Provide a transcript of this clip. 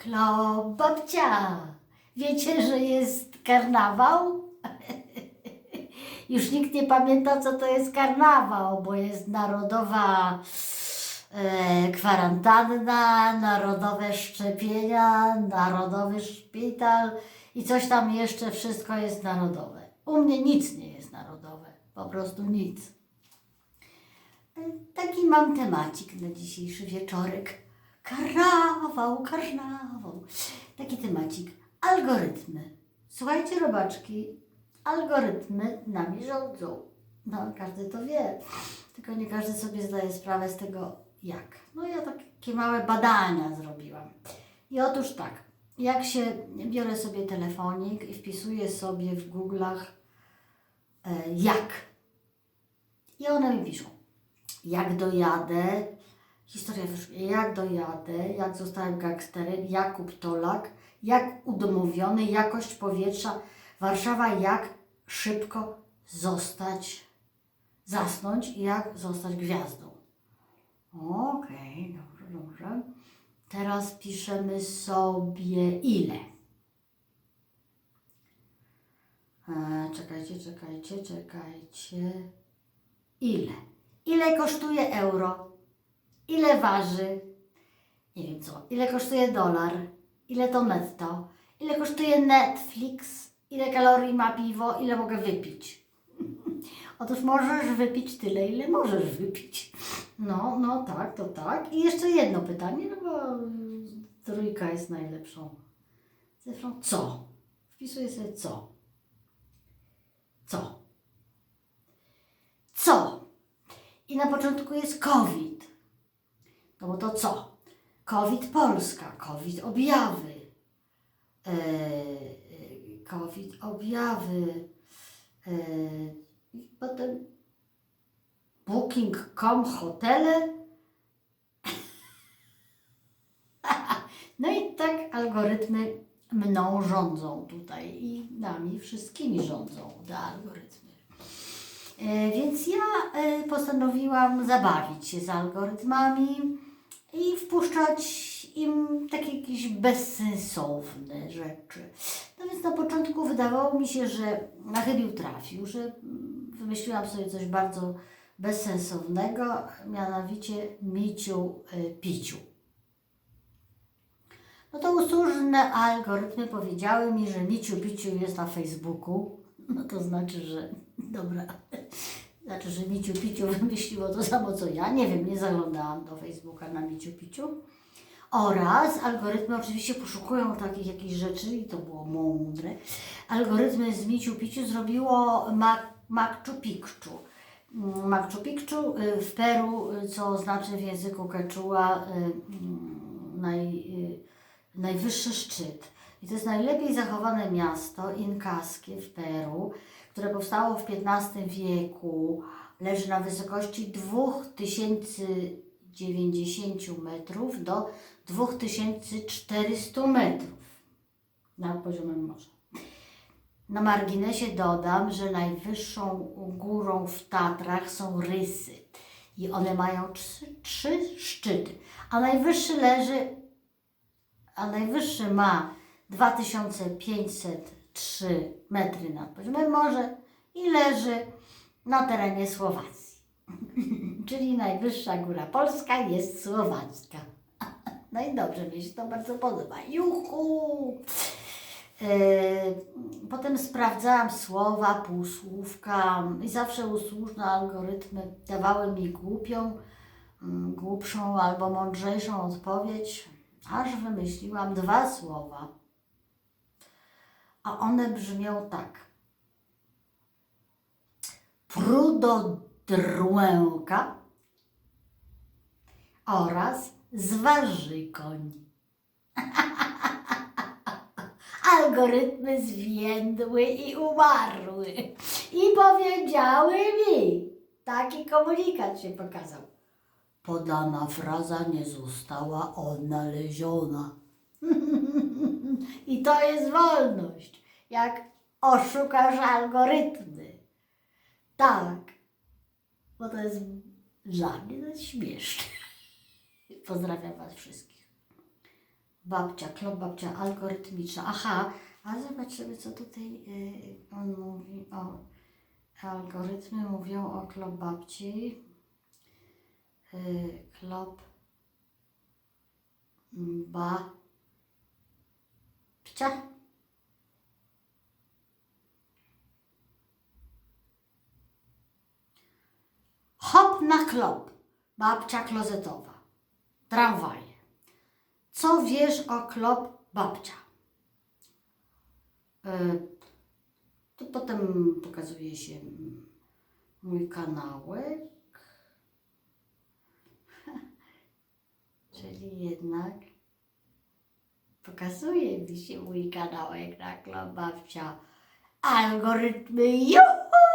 Klo, babcia, wiecie, że jest karnawał? Już nikt nie pamięta, co to jest karnawał, bo jest narodowa e, kwarantanna, narodowe szczepienia, narodowy szpital i coś tam jeszcze, wszystko jest narodowe. U mnie nic nie jest narodowe, po prostu nic. E, Taki mam temacik na dzisiejszy wieczorek. Karnawał, karnawał. Taki temacik. Algorytmy. Słuchajcie, robaczki, algorytmy nami rządzą. No, każdy to wie. Tylko nie każdy sobie zdaje sprawę z tego, jak. No, ja takie małe badania zrobiłam. I otóż tak, jak się biorę sobie telefonik i wpisuję sobie w Google'ach e, jak. I one mi piszą, jak dojadę, historia wyszła, jak dojadę, jak zostałem gangsterem, Jakub Tolak, jak udomowiony, jakość powietrza, Warszawa, jak szybko zostać, zasnąć i jak zostać gwiazdą. Okej, dobrze, dobrze. Teraz piszemy sobie ile. E, czekajcie, czekajcie, czekajcie. Ile? Ile kosztuje euro? Ile waży? Nie wiem co. Ile kosztuje dolar? Ile to netto? Ile kosztuje Netflix? Ile kalorii ma piwo? Ile mogę wypić? Otóż możesz wypić tyle, ile możesz wypić. No, no tak, to tak. I jeszcze jedno pytanie, no bo trójka jest najlepszą cyfrą. Co? Wpisuję sobie co. Co? Co? I na początku jest COVID. No bo to co? COVID Polska, COVID objawy. Yy, COVID objawy. Yy, I potem Booking.com hotele. No i tak algorytmy mną rządzą tutaj i nami wszystkimi rządzą te algorytmy. E, Więc ja e, postanowiłam zabawić się z algorytmami i wpuszczać im takie jakieś bezsensowne rzeczy. No więc na początku wydawało mi się, że na chybił trafił, że wymyśliłam sobie coś bardzo bezsensownego, mianowicie miciu e, piciu. No to usłużne algorytmy powiedziały mi, że Miciu Piciu jest na Facebooku. No to znaczy, że dobra. Znaczy, że Miciu Piciu wymyśliło to samo co ja. Nie wiem, nie zaglądałam do Facebooka na Miciu Piciu. Oraz algorytmy oczywiście poszukują takich jakichś rzeczy i to było mądre. Algorytmy z Miciu Piciu zrobiło Mac- Machu Picchu. Mm, Machu Picchu y, w Peru, y, co znaczy w języku quechua y, mm, naj, najwyższy szczyt. I to jest najlepiej zachowane miasto inkaskie w Peru, które powstało w XV wieku. Leży na wysokości 2090 metrów do 2400 metrów nad poziomem morza. Na marginesie dodam, że najwyższą górą w Tatrach są Rysy i one mają trzy, trzy szczyty, a najwyższy leży a najwyższy ma 2503 metry nad poziomem morza i leży na terenie Słowacji. Czyli najwyższa góra polska jest słowacka. No i dobrze, mi się to bardzo podoba. Juhu! Yy, Potem sprawdzałam słowa, półsłówka i zawsze usłużne algorytmy dawały mi głupią, mm, głupszą albo mądrzejszą odpowiedź, aż wymyśliłam dwa słowa. A one brzmią tak. Prudodrłęka oraz zważykoń. Algorytmy zwiędły i umarły. I powiedziały mi, taki komunikat się pokazał. Podana fraza nie została odnaleziona. I to jest wolność. Jak oszukasz algorytmy. Tak. Bo to jest dla mnie to jest śmieszne. Pozdrawiam Was wszystkich. babcia, klop babcia algorytmiczna. Aha, a zobaczymy, co tutaj y, on mówi o algorytmy. Mówią o klop babci. Y, klop babcia. Hop na klop. Babcia klozetowa. Tramwaje. Co wiesz o klop babcia? Y, Tu potem pokazuje się mój kanałek. Czyli jednak pokazuje mi się mój kanałek na babcia. Algorytmy, juhu!